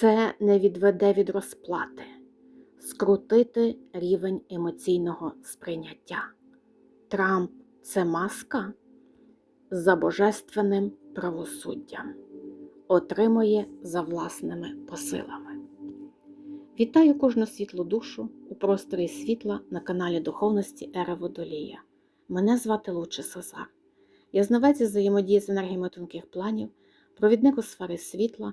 Це не відведе від розплати, скрутити рівень емоційного сприйняття. Трамп це маска за божественним правосуддям, отримує за власними посилами. Вітаю кожну світлу душу у просторі світла на каналі Духовності Ера Водолія. Мене звати Луче Сазар. Я знавець взаємодії з енергіями тонких планів, провідник у сфери світла,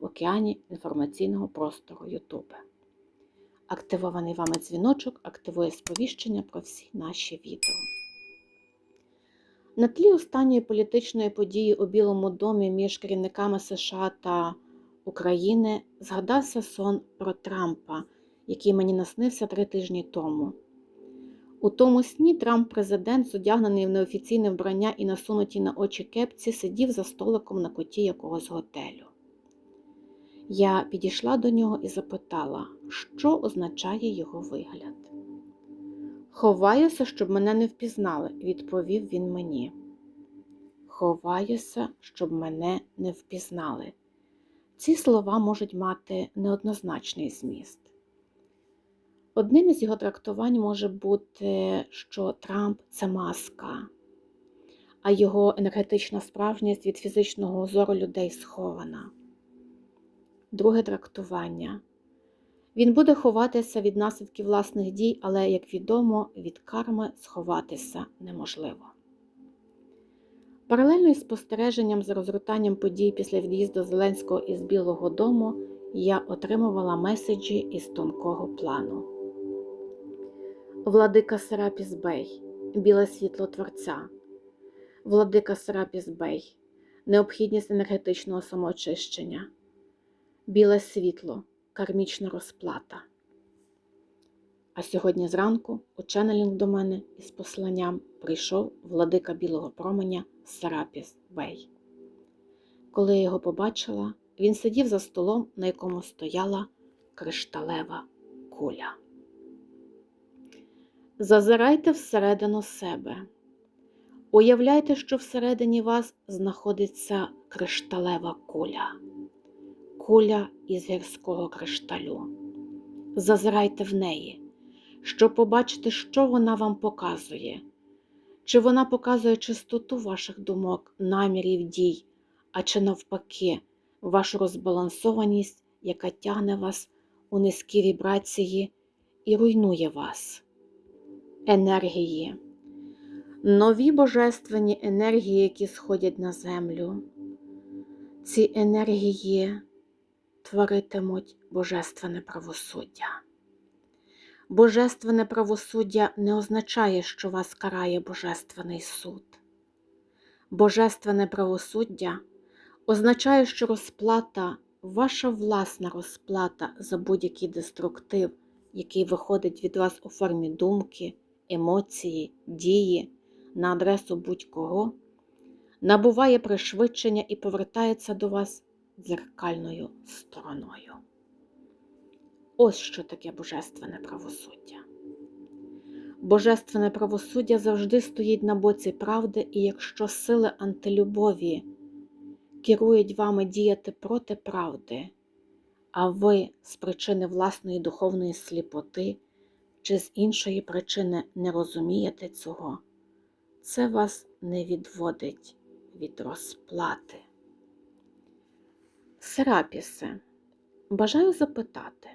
в океані інформаційного простору YouTube. Активований вами дзвіночок активує сповіщення про всі наші відео. На тлі останньої політичної події у Білому домі між керівниками США та України згадався сон про Трампа, який мені наснився три тижні тому. У тому сні Трамп, президент, одягнений в неофіційне вбрання і насунуті на очі кепці, сидів за столиком на коті якогось готелю. Я підійшла до нього і запитала, що означає його вигляд. Ховаюся, щоб мене не впізнали, відповів він мені. Ховаюся, щоб мене не впізнали. Ці слова можуть мати неоднозначний зміст. Одним із його трактувань може бути, що Трамп це маска, а його енергетична справжність від фізичного зору людей схована. Друге трактування. Він буде ховатися від наслідків власних дій, але, як відомо, від карми сховатися неможливо. Паралельно із спостереженням за розгортанням подій після від'їзду Зеленського із Білого Дому я отримувала меседжі із тонкого плану. Владика Серапіс Бей, біле світло Творця, Владика Серапіс Бей, необхідність енергетичного самоочищення, біле світло, кармічна розплата. А сьогодні зранку у ченелінг до мене із посланням прийшов владика білого променя Серапіс Бей. Коли я його побачила, він сидів за столом, на якому стояла кришталева куля. Зазирайте всередину себе. Уявляйте, що всередині вас знаходиться кришталева куля, куля із гірського кришталю. Зазирайте в неї, щоб побачити, що вона вам показує, чи вона показує чистоту ваших думок, намірів, дій, а чи навпаки, вашу розбалансованість, яка тягне вас у низькі вібрації і руйнує вас енергії, нові божественні енергії, які сходять на землю. Ці енергії творитимуть божественне правосуддя. Божественне правосуддя не означає, що вас карає Божественний суд. Божественне правосуддя означає, що розплата, ваша власна розплата за будь-який деструктив, який виходить від вас у формі думки, емоції, дії на адресу будь-кого, набуває пришвидшення і повертається до вас дзеркальною стороною. Ось що таке божественне правосуддя. Божественне правосуддя завжди стоїть на боці правди, і якщо сили антилюбові керують вами діяти проти правди, а ви з причини власної духовної сліпоти чи з іншої причини не розумієте цього, це вас не відводить від розплати. Серапісе, бажаю запитати,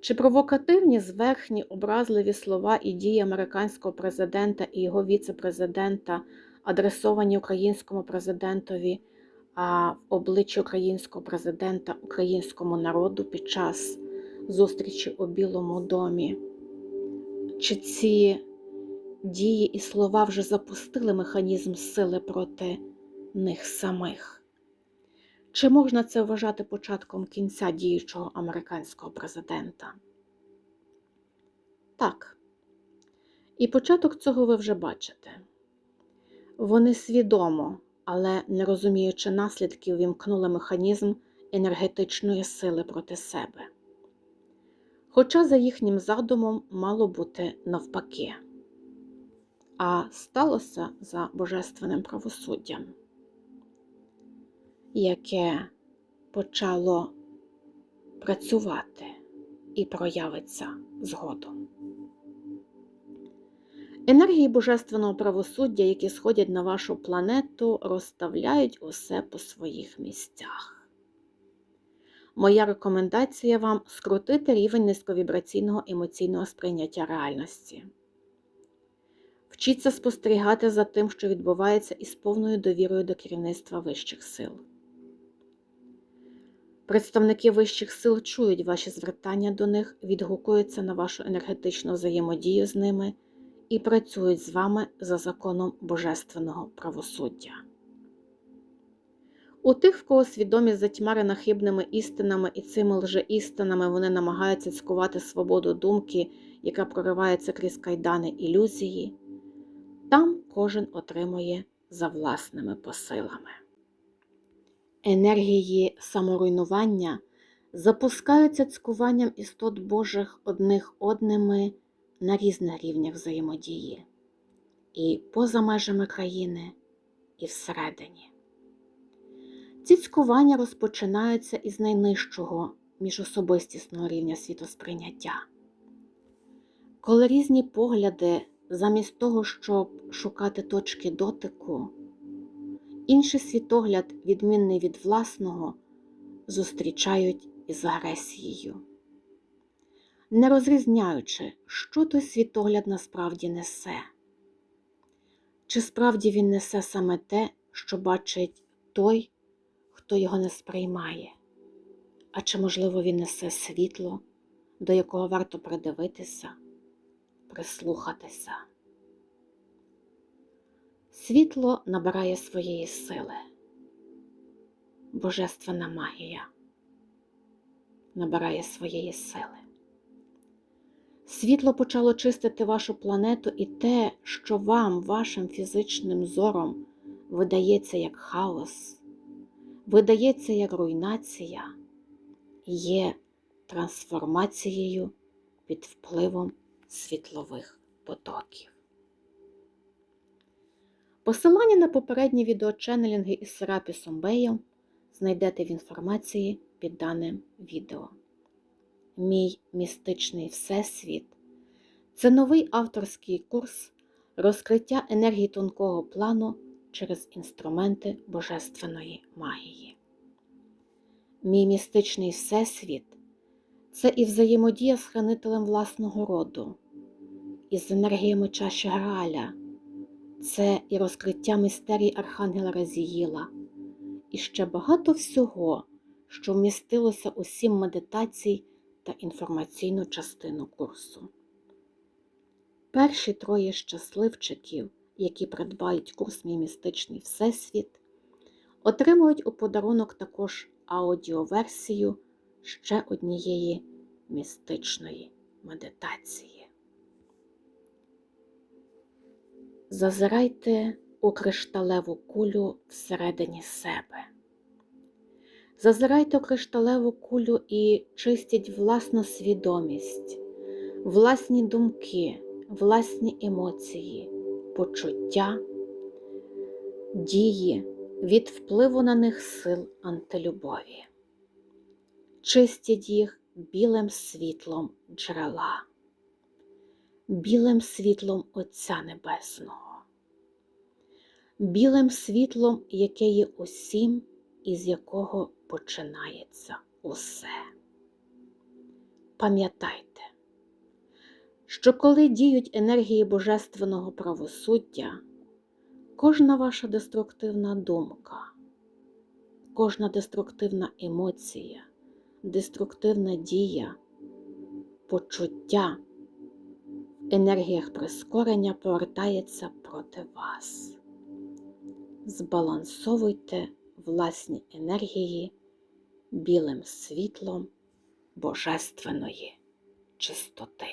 чи провокативні зверхні образливі слова і дії американського президента і його віце-президента, адресовані українському президентові, а в обличчі українського президента українському народу під час зустрічі у Білому домі? Чи ці дії і слова вже запустили механізм сили проти них самих? Чи можна це вважати початком кінця діючого американського президента? Так. І початок цього ви вже бачите. Вони свідомо, але не розуміючи наслідків, вімкнули механізм енергетичної сили проти себе. Хоча за їхнім задумом мало бути навпаки, а сталося за божественним правосуддям, яке почало працювати і проявиться згодом. Енергії божественного правосуддя, які сходять на вашу планету, розставляють усе по своїх місцях. Моя рекомендація вам скрутити рівень низьковібраційного емоційного сприйняття реальності. Вчіться спостерігати за тим, що відбувається із повною довірою до керівництва вищих сил. Представники вищих сил чують ваші звертання до них, відгукуються на вашу енергетичну взаємодію з ними і працюють з вами за законом божественного правосуддя. У тих, в кого свідомість затьмарена хибними істинами і цими лжеістинами вони намагаються цькувати свободу думки, яка проривається крізь кайдани ілюзії, там кожен отримує за власними посилами. Енергії саморуйнування запускаються цькуванням істот Божих одних одними на різних рівнях взаємодії, і поза межами країни, і всередині. Ці цькування розпочинаються із найнижчого міжособистісного рівня світосприйняття. Коли різні погляди, замість того, щоб шукати точки дотику, інший світогляд, відмінний від власного, зустрічають із агресією, не розрізняючи, що той світогляд насправді несе, чи справді він несе саме те, що бачить той, хто його не сприймає, а чи, можливо, він несе світло, до якого варто придивитися, прислухатися. Світло набирає своєї сили, божественна магія набирає своєї сили. Світло почало чистити вашу планету і те, що вам, вашим фізичним зором, видається як хаос, видається як руйнація, є трансформацією під впливом світлових потоків. Посилання на попередні відеоченелінги із Серапісом Беєм знайдете в інформації під даним відео. Мій містичний Всесвіт це новий авторський курс розкриття енергії тонкого плану через інструменти божественної магії. Мій містичний Всесвіт це і взаємодія з хранителем власного роду, із енергіями чаші Граля, це і розкриття мистерій Архангела Разіїла, і ще багато всього, що вмістилося у сім медитацій та інформаційну частину курсу. Перші троє щасливчиків, які придбають курс Мій містичний Всесвіт, отримують у подарунок також аудіоверсію ще однієї містичної медитації. Зазирайте у кришталеву кулю всередині себе. Зазирайте у кришталеву кулю і чистіть власну свідомість, власні думки, власні емоції, почуття, дії від впливу на них сил антилюбові. Чистіть їх білим світлом джерела, білим світлом Отця Небесного, білим світлом, яке є усім, із якого починається усе. Пам'ятайте, що коли діють енергії божественного правосуддя, кожна ваша деструктивна думка, кожна деструктивна емоція, деструктивна дія, почуття в енергіях прискорення повертається проти вас. Збалансовуйте власні енергії білим світлом божественної чистоти.